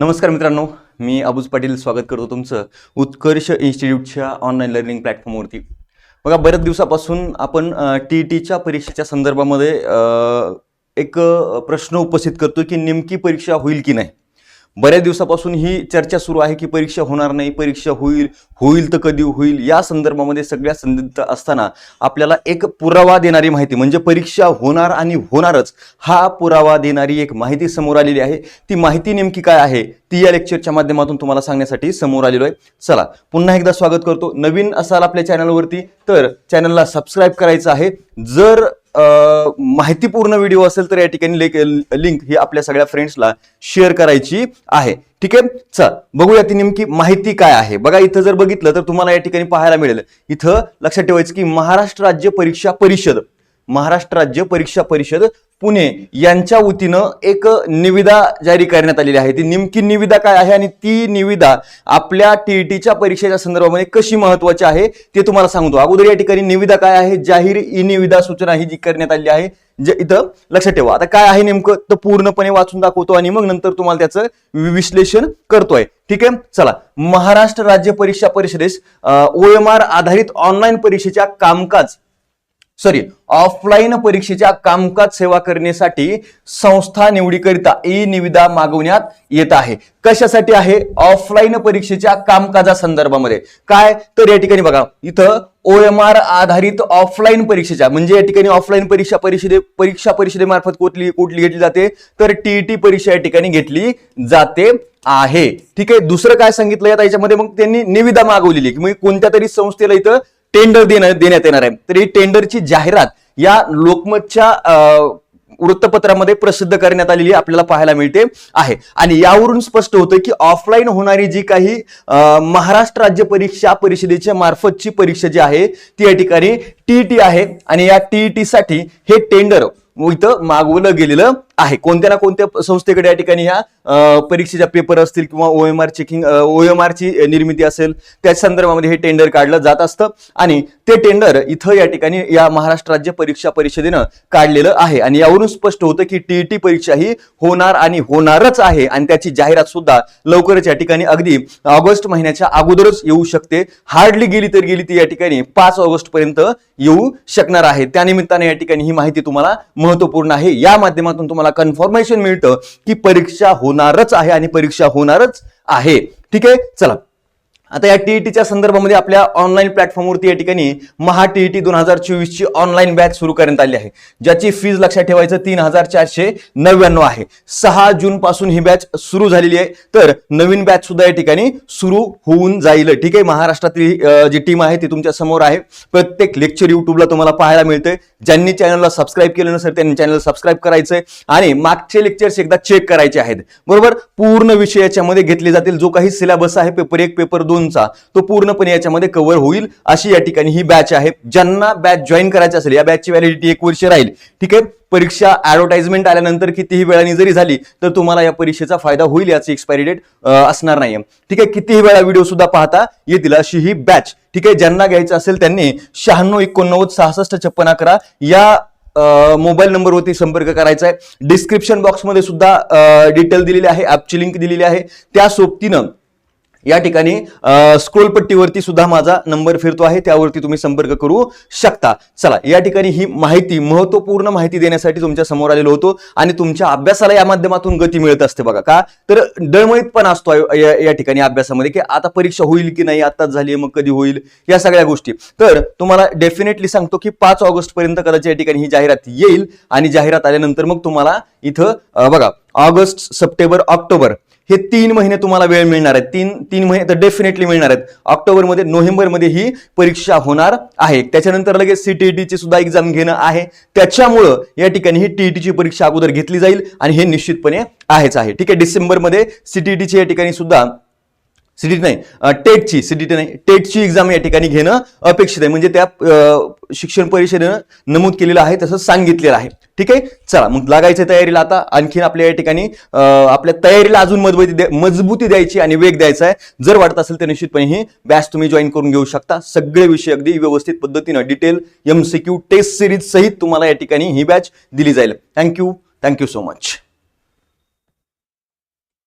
नमस्कार मित्रांनो मी अबूज पाटील स्वागत करतो तुमचं उत्कर्ष इन्स्टिट्यूटच्या ऑनलाईन लर्निंग प्लॅटफॉर्मवरती बघा बऱ्याच दिवसापासून आपण टी टीच्या परीक्षेच्या संदर्भामध्ये एक प्रश्न उपस्थित करतो की नेमकी परीक्षा होईल की नाही. बऱ्याच दिवसापासून ही चर्चा सुरू आहे की परीक्षा होणार नाही परीक्षा होईल होईल तर कधी होईल या संदर्भामध्ये सगळ्या संदिग्ध असताना आपल्याला एक पुरावा देणारी माहिती म्हणजे परीक्षा होणार आणि होणारच हा पुरावा देणारी एक माहिती समोर आलेली आहे. ती माहिती नेमकी काय आहे ती या लेक्चरच्या माध्यमातून तुम्हाला सांगण्यासाठी समोर आलेलो आहे. चला पुन्हा एकदा स्वागत करतो नवीन असाल आपल्या चॅनलवरती तर चॅनलला सबस्क्राईब करायचं आहे. जर माहितीपूर्ण व्हिडिओ असेल तर या ठिकाणी लिंक ही आपल्या सगळ्या फ्रेंड्सला शेअर करायची आहे. ठीक आहे? चल बघूया ती नेमकी माहिती काय आहे. बघा इथं जर बघितलं तर तुम्हाला या ठिकाणी पाहायला मिळेल. इथं लक्षात ठेवायचं की महाराष्ट्र राज्य परीक्षा परिषद महाराष्ट्र राज्य परीक्षा परिषद पुणे यांच्या वतीनं एक निविदा जारी करण्यात आलेली आहे. ती नेमकी निविदा काय आहे आणि ती निविदा आपल्या टीईटीच्या परीक्षेच्या संदर्भामध्ये कशी महत्वाची आहे ते तुम्हाला सांगतो. अगोदर या ठिकाणी निविदा काय आहे? जाहीर ई निविदा सूचना ही जी करण्यात आली आहे जे इथं लक्षात ठेवा. आता काय आहे नेमकं? तर पूर्णपणे वाचून दाखवतो आणि मग नंतर तुम्हाला त्याचं विश्लेषण करतोय. ठीक आहे? चला. महाराष्ट्र राज्य परीक्षा परिषदेस ओ एम आर आधारित ऑनलाईन परीक्षेच्या कामकाज सॉरी ऑफलाईन परीक्षेच्या कामकाज सेवा करण्यासाठी संस्था निवडीकरिता ई निविदा मागवण्यात येत आहे. कशासाठी आहे? ऑफलाईन परीक्षेच्या कामकाजा संदर्भामध्ये. काय? तर या ठिकाणी बघा इथं ओ एम आर आधारित ऑफलाईन परीक्षेच्या म्हणजे या ठिकाणी ऑफलाईन परीक्षा परिषदे परीक्षा परिषदेमार्फत कुठली कुठली घेतली जाते? तर टीईटी परीक्षा या ठिकाणी घेतली जाते आहे. ठीक आहे? दुसरं काय सांगितलं याच्यामध्ये मग त्यांनी निविदा मागवलेली. आहे की मग कोणत्या तरी संस्थेला इथं टेंडर देण्यात देण्यात येणार आहे. तर ही टेंडरची जाहिरात या लोकमतच्या वृत्तपत्रामध्ये प्रसिद्ध करण्यात आलेली आपल्याला पाहायला मिळते आहे. आणि यावरून स्पष्ट होतं की ऑफलाईन होणारी जी काही महाराष्ट्र राज्य परीक्षा परिषदेच्या मार्फतची परीक्षा जी आहे ती या ठिकाणी टीईटी आहे. आणि या टीईटी साठी हे टेंडर इथं मागवलं गेलेलं आहे. कोणत्या ना कोणत्या संस्थेकडे या ठिकाणी ह्या परीक्षेच्या पेपर असतील किंवा O M R checking O M ची निर्मिती असेल त्या संदर्भामध्ये हे टेंडर काढलं जात असतं आणि ते टेंडर इथं या ठिकाणी या महाराष्ट्र राज्य परीक्षा परिषदेनं काढलेलं आहे. आणि यावरून स्पष्ट होतं की टीईटी परीक्षा ही होणार आणि होणारच आहे आणि त्याची जाहिरात सुद्धा लवकरच या ठिकाणी अगदी ऑगस्ट महिन्याच्या अगोदरच येऊ शकते. हार्डली गेली तर गेली ती या ठिकाणी पाच ऑगस्ट पर्यंत येऊ शकणार आहे. त्यानिमित्ताने या ठिकाणी ही माहिती तुम्हाला महत्त्वपूर्ण आहे. या माध्यमातून तुम्हाला कन्फर्मेशन मिळतं की परीक्षा होणारच आहे आणि परीक्षा होणारच आहे. ठीक आहे? चला. आता या टीईटीच्या संदर्भामध्ये आपल्या ऑनलाईन प्लॅटफॉर्मवरती या ठिकाणी महा टीईटी दोन हजार चोवीस ची ऑनलाईन बॅच सुरू करण्यात आली आहे. ज्याची फीज लक्षात ठेवायचं तीन हजार चारशे नव्याण्णव आहे. सहा जून पासून ही बॅच सुरू झालेली आहे. तर नवीन बॅच सुद्धा या ठिकाणी सुरू होऊन जाईल. ठीक आहे? महाराष्ट्रातली जी टीम आहे ती तुमच्यासमोर आहे. प्रत्येक लेक्चर युट्यूबला तुम्हाला पाहायला मिळते ज्यांनी चॅनलला सबस्क्राईब केलं नसेल त्यांनी चॅनल सबस्क्राईब आहे आणि मागचे लेक्चर्स एकदा चेक करायचे आहेत. बरोबर? पूर्ण विषय याच्यामध्ये घेतले जातील. जो काही सिलेबस आहे पेपर एक पेपर दोनचा तो पूर्णपणे याच्यामध्ये कव्हर होईल. अशी या ठिकाणी ही बॅच आहे. ज्यांना बॅच जॉईन करायची असेल या बॅचची व्हॅलिडिटी एक वर्ष राहील. ठीक आहे? परीक्षा ॲडव्हर्टाइजमेंट आल्यानंतर कितीही वेळाने जरी झाली तर तुम्हाला या परीक्षेचा फायदा होईल याची एक्सपायरी डेट असणार नाही ठीक आहे कितीही वेळा व्हिडिओ सुद्धा पाहता येतील अशी ही बॅच ठीक आहे ज्यांना घ्यायचं असेल त्यांनी शहाण्णव एकोणनव्वद सहासष्ट छप्पन अकरा या मोबाईल नंबरवरती संपर्क करायचा आहे. डिस्क्रिप्शन बॉक्समध्ये सुद्धा डिटेल दिलेली आहे ॲपची लिंक दिलेली आहे. त्या सोबतीनं या ठिकाणी स्क्रोलपट्टीवरती सुद्धा माझा नंबर फिरतो आहे त्यावरती तुम्ही संपर्क करू शकता. चला या ठिकाणी ही माहिती महत्त्वपूर्ण माहिती देण्यासाठी तुमच्यासमोर आलेलो होतो आणि तुमच्या अभ्यासाला या माध्यमातून गती मिळत असते बघा का? तर डळमळीत पण असतो या ठिकाणी अभ्यासामध्ये की आता परीक्षा होईल की नाही आताच झाली मग कधी होईल? या सगळ्या गोष्टी. तर तुम्हाला डेफिनेटली सांगतो की पाच ऑगस्ट पर्यंत कदाचित या ठिकाणी ही जाहिरात येईल आणि जाहिरात आल्यानंतर मग तुम्हाला इथं बघा ऑगस्ट सप्टेंबर ऑक्टोबर हे तीन महिने तुम्हाला वेळ मिळणार आहे तीन तीन महिने तर डेफिनेटली मिळणार आहेत. ऑक्टोबरमध्ये नोव्हेंबरमध्ये ही परीक्षा होणार आहे. त्याच्यानंतर लगेच सीटीईटी ची सुद्धा एक्झाम घेणं आहे. त्याच्यामुळं या ठिकाणी ही टीईटीची परीक्षा अगोदर घेतली जाईल आणि हे निश्चितपणे आहेच आहे. ठीक आहे डिसेंबरमध्ये सीटीईटीची या ठिकाणी सुद्धा सीडीटी नाही. टेटची सीडीटी नाही. टेटची एक्झाम या ठिकाणी घेणं अपेक्षित आहे. म्हणजे त्या शिक्षण परिषदेनं नमूद केलेलं आहे तसं सांगितलेलं आहे. ठीक आहे? चला मग लागायचं तयारीला आता. आणखीन आपल्या या ठिकाणी आपल्या तयारीला अजून मजबूती मजबूती द्यायची आणि वेग द्यायचा आहे. जर वाटत असेल तर निश्चितपणे ही बॅच तुम्ही जॉईन करून घेऊ शकता. सगळे विषय अगदी व्यवस्थित पद्धतीनं डिटेल एमसीक्यू टेस्ट सिरीज सहित तुम्हाला या ठिकाणी ही बॅच दिली जाईल. Thank you thank you so much